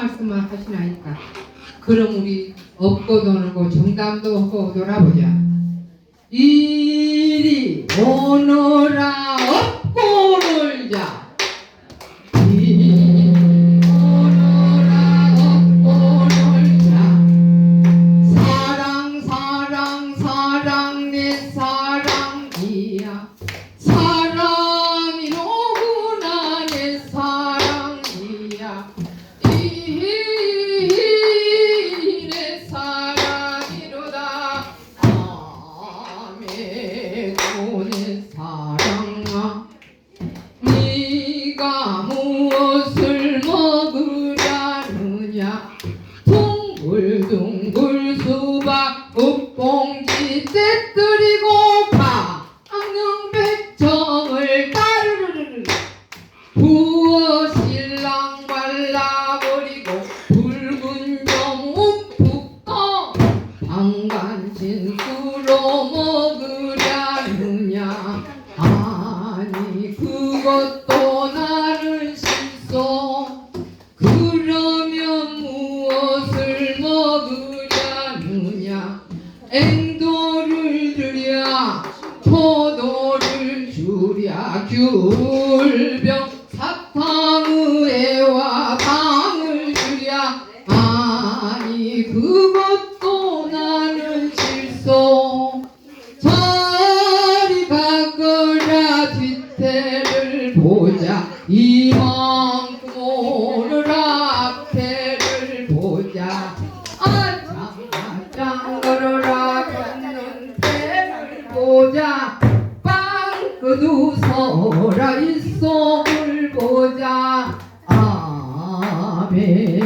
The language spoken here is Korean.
말씀을 하시나니까? 그럼 우리 업고도 놀고 정담도 하고 놀아보자. 이리 오너라 업고 놀자 부어 신랑 발라버리고 붉은 점 움푹 떠 방간진수로 먹으려느냐? 아니 그것도 나는 실소 그러면 무엇을 먹으려느냐? 앵도를 주랴 포도를 주랴 귤병 사탕의애와 당을 주랴 아니 그것도 나는 실소. 저리 가거라 뒤태를 보자. 이만큼 오늘 앞태를 보자. 아짱 걸어라 걷는 태를 보자. 빵끄두 서라 이 속을 보자. 아멘